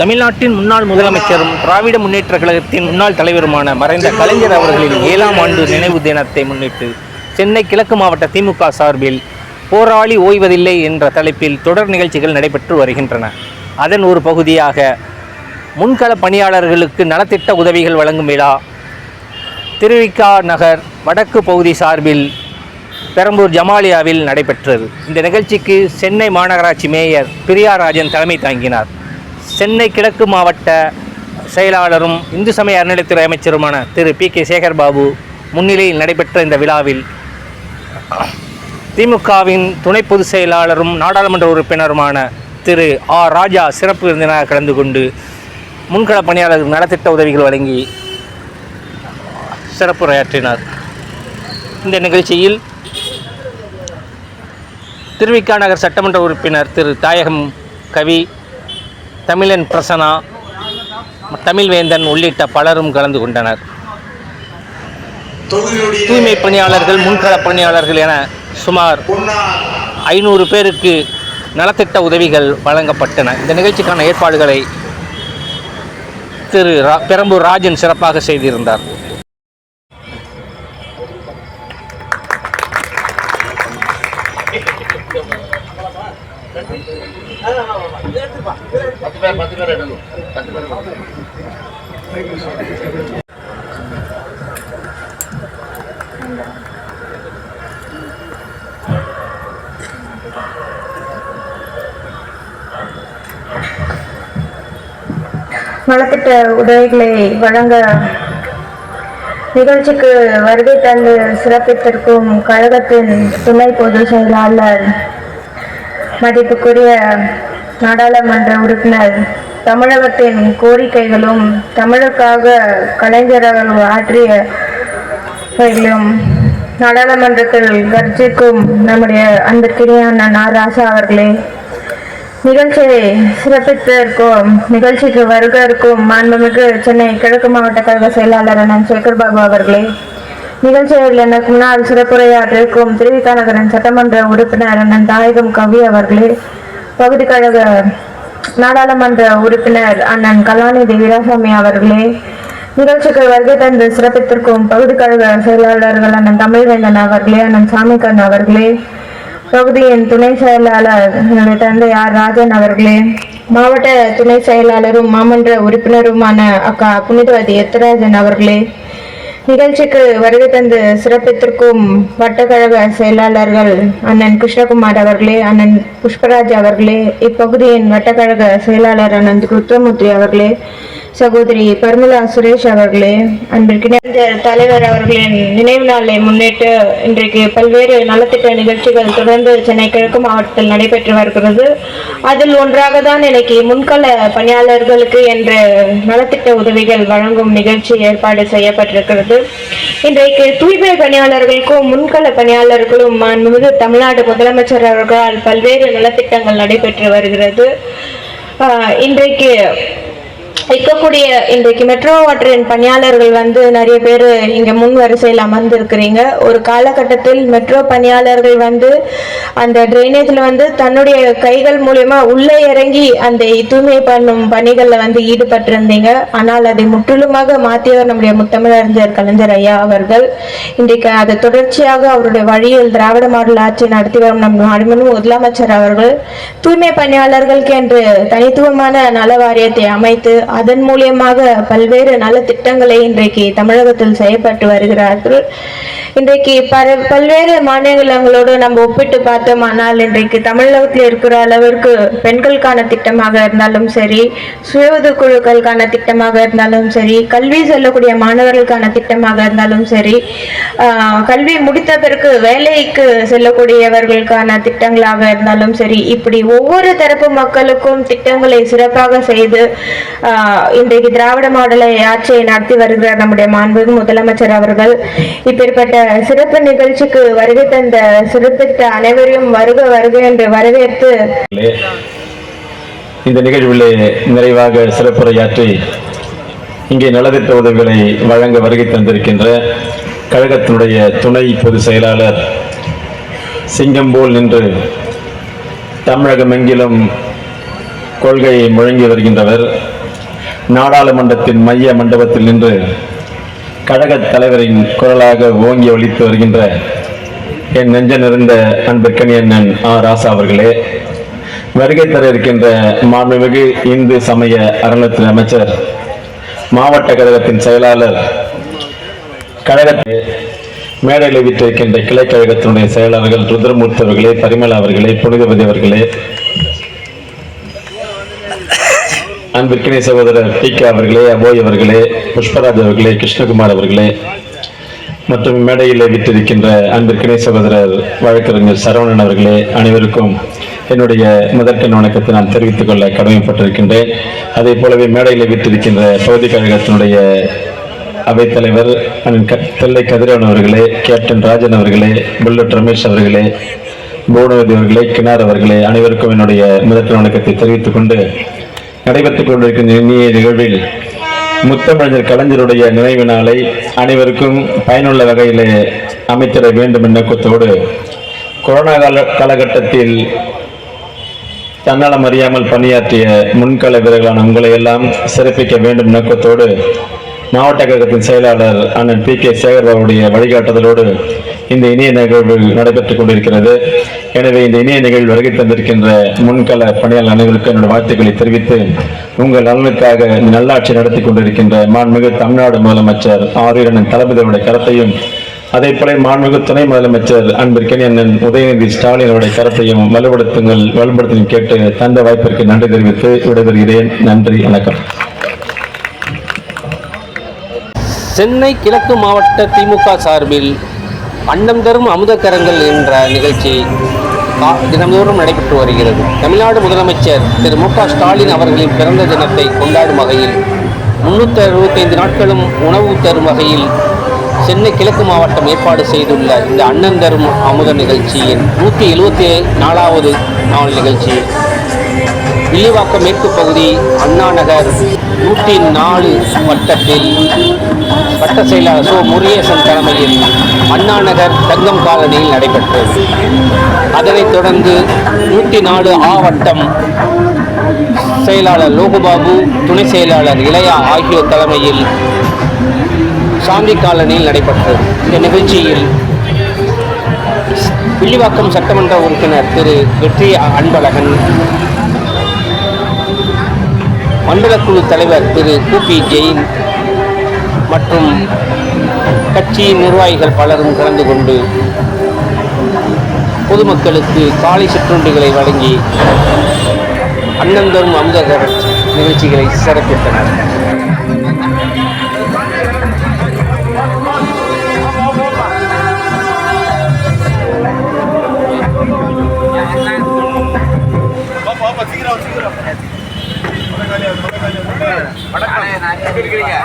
தமிழ்நாட்டின் முன்னாள் முதலமைச்சரும் திராவிட முன்னேற்ற கழகத்தின் முன்னாள் தலைவருமான மறைந்த கலைஞர் அவர்களின் ஏழாம் ஆண்டு நினைவு தினத்தை முன்னிட்டு சென்னை கிழக்கு மாவட்ட திமுக சார்பில் போராளி ஓய்வதில்லை என்ற தலைப்பில் தொடர் நிகழ்ச்சிகள் நடைபெற்று வருகின்றன. அதன் ஒரு பகுதியாக முன்கள பணியாளர்களுக்கு நலத்திட்ட உதவிகள் வழங்கும் விழா திருவிக்கா நகர் வடக்கு பகுதி சார்பில் பெரம்பூர் ஜமாலியாவில் நடைபெற்றது. இந்த நிகழ்ச்சிக்கு சென்னை மாநகராட்சி மேயர் பிரியாராஜன் தலைமை தாங்கினார். சென்னை கிழக்கு மாவட்ட செயலாளரும் இந்து சமய அறநிலைத்துறை அமைச்சருமான திரு பி கே சேகர்பாபு முன்னிலையில் நடைபெற்ற இந்த விழாவில் திமுகவின் துணை பொதுச் செயலாளரும் நாடாளுமன்ற உறுப்பினருமான திரு ஆர் ராஜா சிறப்பு விருந்தினராக கலந்து கொண்டு முன்கள பணியாளர்கள் நலத்திட்ட உதவிகள் வழங்கி சிறப்புரையாற்றினார் இந்த நிகழ்ச்சியில் திருவிக்கா நகர் சட்டமன்ற உறுப்பினர் திரு தாயகம் கவி தமிழன் பிரசனா தமிழ்வேந்தன் உள்ளிட்ட பலரும் கலந்து கொண்டனர். தூய்மை பணியாளர்கள் முன்கள பணியாளர்கள் என சுமார் ஐநூறு பேருக்கு நலத்திட்ட உதவிகள் வழங்கப்பட்டன. இந்த நிகழ்ச்சிக்கான ஏற்பாடுகளை திரு பெரம்பூர் ராஜன் சிறப்பாக செய்திருந்தார். பேர் பத்து பேர் எடுக்கணும் பத்து பேர் நலத்திட்ட உதவிகளை வழங்க நிகழ்ச்சிக்கு வருகை தந்து சிறப்பித்திருக்கும் கழகத்தின் துணை பொதுச் செயலாளர் மதிப்புக்குரிய நாடாளுமன்ற உறுப்பினர் தமிழகத்தின் கோரிக்கைகளும் தமிழுக்காக கலைஞர் அவர்கள் ஆற்றிய நாடாளுமன்றத்தில் கர்ஜிக்கும் நம்முடைய அன்பிற்கினிய அண்ணன் ஆர் ராசா அவர்களே. நிகழ்ச்சியை சிறப்பித்திருக்கும் நிகழ்ச்சிக்கு வருக இருக்கும் மாண்புமிகு சென்னை கிழக்கு மாவட்ட கழக செயலாளர் அண்ணன் சேகர் பாபு அவர்களே. நிகழ்ச்சியில் எனக்கு முன்னால் சிறப்புரையாற்றிருக்கும் திருவிக்காநகரன் சட்டமன்ற உறுப்பினர் அண்ணன் தாயகம் கவி அவர்களே. பகுதி கழக நாடாளுமன்ற உறுப்பினர் அண்ணன் கலாநிதி வீராசாமி அவர்களே நிகழ்ச்சிக்கு வருகை தந்து சிறப்பித்திருக்கும் பகுதி கழக செயலாளர்கள் அண்ணன் தமிழ்வேந்தன் அவர்களே அண்ணன் சாமிகன் அவர்களே பகுதியின் துணை செயலாளர் என்னுடைய தந்தை ஆர் ராஜன் அவர்களே மாவட்ட துணை செயலாளரும் மாமன்ற உறுப்பினருமான அக்கா புனிதவதி எத்தராஜன் அவர்களே நிகழ்ச்சிக்கு வருகை தந்து சிறப்பித்திருக்கும் வட்டக்கழக செயலாளர்கள் அண்ணன் கிருஷ்ணகுமார் அவர்களே அண்ணன் புஷ்பராஜ் அவர்களே இப்பகுதியின் வட்டக்கழக செயலாளர் அண்ணன் ருத்ரமூர்த்தி அவர்களே சகோதரி பர்மலா சுரேஷ் அவர்களே அன்பிற்கு தலைவர் அவர்களின் நினைவு நாளை முன்னிட்டு இன்றைக்கு பல்வேறு நலத்திட்ட நிகழ்ச்சிகள் தொடர்ந்து சென்னை கிழக்கு மாவட்டத்தில் நடைபெற்று வருகிறது. அதில் ஒன்றாக தான் இன்னைக்கு முன்கள பணியாளர்களுக்கு என்று நலத்திட்ட உதவிகள் வழங்கும் நிகழ்ச்சி ஏற்பாடு செய்யப்பட்டிருக்கிறது. இன்றைக்கு தூய்மை பணியாளர்களுக்கும் முன்கள பணியாளர்களும் மாண்புமிகு தமிழ்நாடு முதலமைச்சர் அவர்களால் பல்வேறு நலத்திட்டங்கள் நடைபெற்று வருகிறது. இன்றைக்கு இருக்கக்கூடிய இன்றைக்கு மெட்ரோ வாட்டரின் பணியாளர்கள் வந்து நிறைய பேர் இங்க முன் வரிசையில் அமர்ந்திருக்கிறீங்க. ஒரு காலகட்டத்தில் மெட்ரோ பணியாளர்கள் வந்து அந்த ட்ரைனேஜில் வந்து தன்னுடைய கைகள் மூலயமா உள்ளே இறங்கி அந்த தூய்மை பண்ணும் பணிகளில் வந்து ஈடுபட்டிருந்தீங்க. ஆனால் அதை முற்றிலுமாக மாற்றியவர் நம்முடைய முத்தமிழறிஞர் கலைஞர் ஐயா அவர்கள். இன்றைக்கு அது தொடர்ச்சியாக அவருடைய வழியில் திராவிட மாடல் ஆட்சி நடத்தி வரும் நம் நாடுமனும் முதலமைச்சர் அவர்கள் தூய்மை பணியாளர்களுக்கு என்று தனித்துவமான நல வாரியத்தை அமைத்து அதன் மூலியமாக பல்வேறு நலத்திட்டங்களை இன்றைக்கு தமிழகத்தில் செய்யப்பட்டு வருகிறார்கள். இன்றைக்கு பல பல்வேறு மாநிலங்களோடு நம்ம ஒப்பிட்டு பார்த்தோமானால் இன்றைக்கு தமிழகத்தில் இருக்கிற அளவிற்கு பெண்களுக்கான திட்டமாக இருந்தாலும் சரி சுய குழுக்களுக்கான திட்டமாக இருந்தாலும் சரி கல்வி செல்லக்கூடிய மாணவர்களுக்கான திட்டமாக இருந்தாலும் சரி ஆஹ், கல்வி முடித்த பிறகு வேலைக்கு செல்லக்கூடியவர்களுக்கான திட்டங்களாக இருந்தாலும் சரி இப்படி ஒவ்வொரு தரப்பு மக்களுக்கும் திட்டங்களை சிறப்பாக செய்து இன்றைக்கு திராவிட மாடலை ஆட்சியை நடத்தி வருகிறார் நம்முடைய மாண்புமிகு முதலமைச்சர் அவர்கள். இப்பேற்பட்ட சிறப்பு நிகழ்ச்சிக்கு வருகை தந்த சிறப்பித்த அனைவரையும் வருக வருக என்று வரவேற்று இந்த நிகழ்விலே நிறைவாக சிறப்புரையாற்றி இங்கே நலத்திட்ட உதவிகளை வழங்க வருகை தந்திருக்கின்ற கழகத்தினுடைய துணை பொதுச் செயலாளர் சிங்கம் போல் நின்று தமிழகமெங்கிலும் கொள்கையை முழங்கி வருகின்றவர் நாடாளுமன்றத்தின் மைய மண்டபத்தில் நின்று கழகத் தலைவரின் குரலாக ஓங்கி ஒழித்து வருகின்ற என் நெஞ்ச நிறைந்த அன்பிற்கனி அண்ணன் ஆ. ராசா அவர்களே வருகை தர இருக்கின்ற மாண்புமிகு இந்து சமய அறநிலையத்துறை அமைச்சர் மாவட்ட கழகத்தின் செயலாளர் கழகத்தை மேடையில் விட்டிருக்கின்ற கிளைக்கழகத்தினுடைய செயலாளர்கள் ருத்ரமூர்த்தி அவர்களே பரிமளா அவர்களே புனிதபதி அவர்களே அன்பிற்கினை சகோதரர் டி கே அவர்களே அபோய் அவர்களே புஷ்பராஜ் அவர்களே கிருஷ்ணகுமார் அவர்களே மற்றும் மேடையில் விட்டிருக்கின்ற அன்பிற்கினை சகோதரர் வழக்கறிஞர் சரவணன் அவர்களே அனைவருக்கும் என்னுடைய முதற்கண் வணக்கத்தை நான் தெரிவித்துக் கொள்ள கடமைப்பட்டிருக்கின்றேன். அதே போலவே மேடையில் விட்டிருக்கின்ற பகுதி கழகத்தினுடைய அவைத்தலைவர் க தெல்லை கதிரவன் அவர்களே கேப்டன் ராஜன் அவர்களே புல்லட் ரமேஷ் அவர்களே புவனவதி அவர்களே கிணார் அவர்களே அனைவருக்கும் என்னுடைய முதற்கண் வணக்கத்தை தெரிவித்துக் கொண்டு நடைபெற்றுக் கொண்டிருக்கின்ற இனிய நிகழ்வில் முத்தமிழர் கலைஞருடைய நினைவு நாளை அனைவருக்கும் பயனுள்ள வகையில் அமைத்திட வேண்டும் என்ற நோக்கத்தோடு கொரோனா கால காலகட்டத்தில் தன்னலம் அறியாமல் பணியாற்றிய முன்கள வீரர்களான உங்களை எல்லாம் சிறப்பிக்க வேண்டும் நோக்கத்தோடு மாவட்ட கழகத்தின் செயலாளர் அண்ணன் பி கே சேகர்பாபுடைய வழிகாட்டுதலோடு இந்த இணைய நிகழ்வு நடைபெற்றுக் கொண்டிருக்கிறது. எனவே இந்த இணைய நிகழ்வு வருகை தந்திருக்கின்ற முன்கள பணியாளர் அனைவருக்கும் என்னுடைய வாழ்த்துக்களை தெரிவித்து உங்கள் நலனுக்காக நல்லாட்சி நடத்தி கொண்டிருக்கின்ற மாண்புமிகு தமிழ்நாடு முதலமைச்சர் ஆரியண்ணன் தளபதியுடைய கருத்தையும் அதே போல மாண்புமிகு துணை முதலமைச்சர் அன்பிற்கனி அண்ணன் உதயநிதி ஸ்டாலின் அவருடைய கருத்தையும் வலுப்படுத்துங்கள் வலுப்படுத்தும் கேட்டு தந்த வாய்ப்பிற்கு நன்றி தெரிவித்து விடைபெறுகிறேன். நன்றி வணக்கம். சென்னை கிழக்கு மாவட்ட திமுக சார்பில் பண்டம் தரும் அமுதக்கரங்கள் என்ற நிகழ்ச்சி தினந்தோறும் நடைபெற்று வருகிறது. தமிழ்நாடு முதலமைச்சர் திரு மு க ஸ்டாலின் அவர்களின் பிறந்த தினத்தை கொண்டாடும் வகையில் முன்னூற்றி அறுபத்தைந்து நாட்களும் உணவு தரும் வகையில் சென்னை கிழக்கு மாவட்டம் ஏற்பாடு செய்துள்ள இந்த அண்ணன் தரும் அமுத நிகழ்ச்சியின் நூற்றி எழுபத்தி நாலாவது நாள் நிகழ்ச்சி வில்லிவாக்கம் மேற்கு பகுதி அண்ணா நகர் நூற்றி நாலு வட்டத்தில் வட்ட செயலாளர் சோ முருகேசன் தலைமையில் அண்ணா நகர் தங்கம் காலனியில் நடைபெற்றது. அதனைத் தொடர்ந்து நூற்றி நாலு ஆ வட்டம் செயலாளர் லோகுபாபு துணை செயலாளர் இளையா ஆகியோர் தலைமையில் சாந்தி காலனியில் நடைபெற்றது. இந்த நிகழ்ச்சியில் வில்லிவாக்கம் சட்டமன்ற உறுப்பினர் திரு வெற்றி அன்பழகன் மண்டலக்குழு தலைவர் திரு கூபி ஜெயின் மற்றும் கட்சியின் நிர்வாகிகள் பலரும் கலந்து கொண்டு பொதுமக்களுக்கு காலை சிற்றுண்டிகளை வழங்கி அன்னந்தோறும் அமுதகர் நிகழ்ச்சிகளை சிறப்பித்தனர். எப்படி இருக்கிறீங்க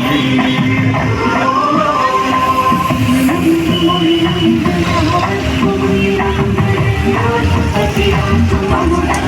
Thank you.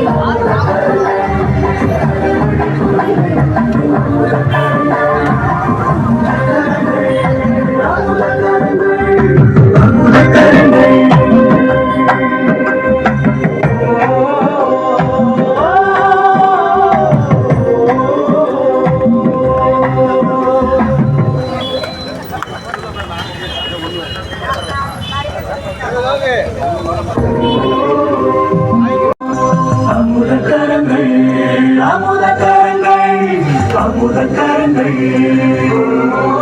Oh,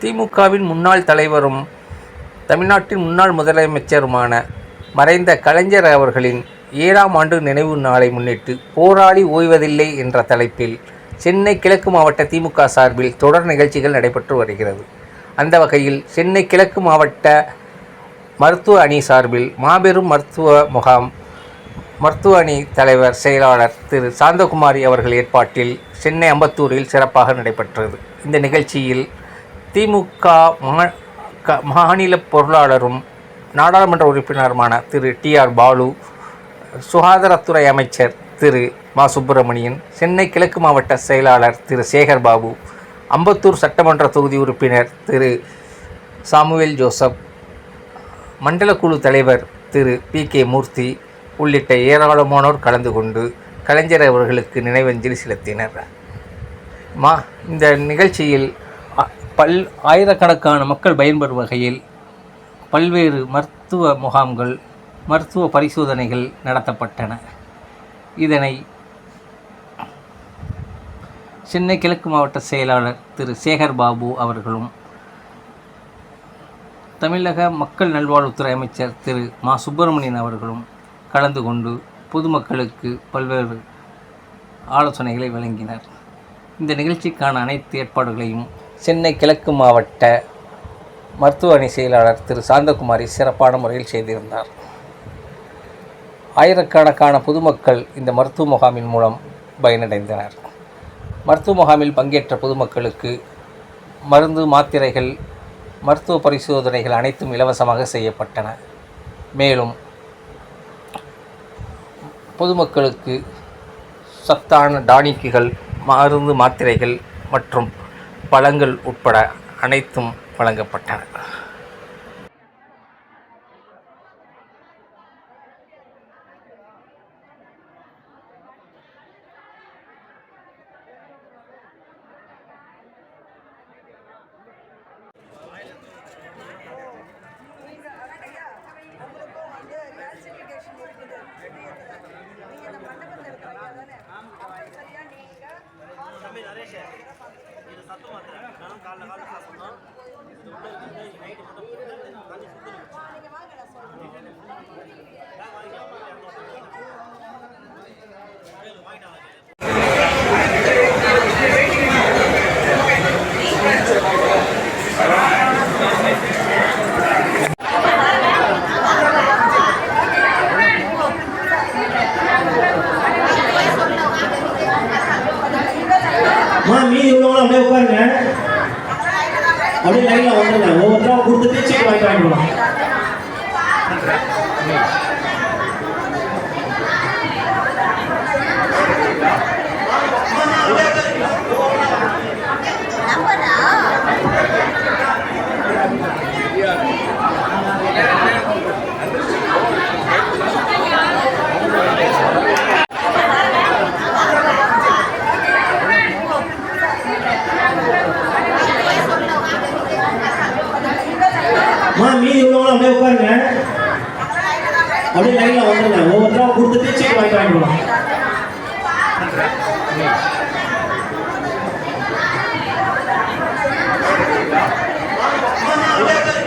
திமுகவின் முன்னாள் தலைவரும் தமிழ்நாட்டின் முன்னாள் முதலமைச்சருமான மறைந்த கலைஞர் அவர்களின் ஏழாம் ஆண்டு நினைவு நாளை முன்னிட்டு போராளி ஓய்வதில்லை என்ற தலைப்பில் சென்னை கிழக்கு மாவட்ட திமுக சார்பில் தொடர் நிகழ்ச்சிகள் நடைபெற்று வருகிறது. அந்த வகையில் சென்னை கிழக்கு மாவட்ட மருத்துவ அணி சார்பில் மாபெரும் மருத்துவ முகாம் மருத்துவ அணி தலைவர் செயலாளர் திரு சாந்தகுமாரி அவர்கள் ஏற்பாட்டில் சென்னை அம்பத்தூரில் சிறப்பாக நடைபெற்றது. இந்த நிகழ்ச்சியில் திமுக மா க- மாநில பொருளாளரும் நாடாளுமன்ற உறுப்பினருமான திரு டி ஆர் பாலு சுகாதாரத்துறை அமைச்சர் திரு மா சுப்பிரமணியன் சென்னை கிழக்கு மாவட்ட செயலாளர் திரு சேகர் பாபு அம்பத்தூர் சட்டமன்ற தொகுதி உறுப்பினர் திரு சாமுவேல் ஜோசப் மண்டல குழு தலைவர் திரு பி கே மூர்த்தி உள்ளிட்ட ஏராளமானோர் கலந்து கொண்டு கலைஞர் அவர்களுக்கு நினைவஞ்சலி செலுத்தினர். மா இந்த நிகழ்ச்சியில் பல் ஆயிரக்கணக்கான மக்கள் பயன்பெறும் வகையில் பல்வேறு மருத்துவ முகாம்கள் மருத்துவ பரிசோதனைகள் நடத்தப்பட்டன. இதனை சென்னை கிழக்கு மாவட்ட செயலாளர் திரு சேகர் பாபு அவர்களும் தமிழக மக்கள் நல்வாழ்வுத்துறை அமைச்சர் திரு மா சுப்பிரமணியன் அவர்களும் கலந்து கொண்டு பொதுமக்களுக்கு பல்வேறு ஆலோசனைகளை வழங்கினர். இந்த நிகழ்ச்சிக்கான அனைத்து ஏற்பாடுகளையும் சென்னை கிழக்கு மாவட்ட மருத்துவ அணி செயலாளர் திரு. சாந்தகுமாரி சிறப்பான முறையில் செய்திருந்தார். ஆயிரக்கணக்கான பொதுமக்கள் இந்த மருத்துவ முகாமின் மூலம் பயனடைந்தனர். மருத்துவ முகாமில் பங்கேற்ற பொதுமக்களுக்கு மருந்து மாத்திரைகள் மருத்துவ பரிசோதனைகள் அனைத்தும் இலவசமாக செய்யப்பட்டன. மேலும் பொதுமக்களுக்கு சத்தான டானிக்குகள் மருந்து மாத்திரைகள் மற்றும் பழங்கள் உட்பட அனைத்தும் வழங்கப்பட்டன. அம்மா மீதி உள்ளவங்களும் அப்படியே உட்காருங்க. அப்படியே லைன்ல வந்துருங்க. ஒவ்வொருத்தரும் கொடுத்துட்டு சீட் வாங்கிட்டு வாங்கிக்கலாம் அம்மா மீதி அப்படியே உட்காருங்க அப்படியே லைன்ல வந்துருங்க ஒவ்வொருத்தரும் கொடுத்துட்டு சீட் வாங்கிட்டு வாங்கிக்கலாம் you.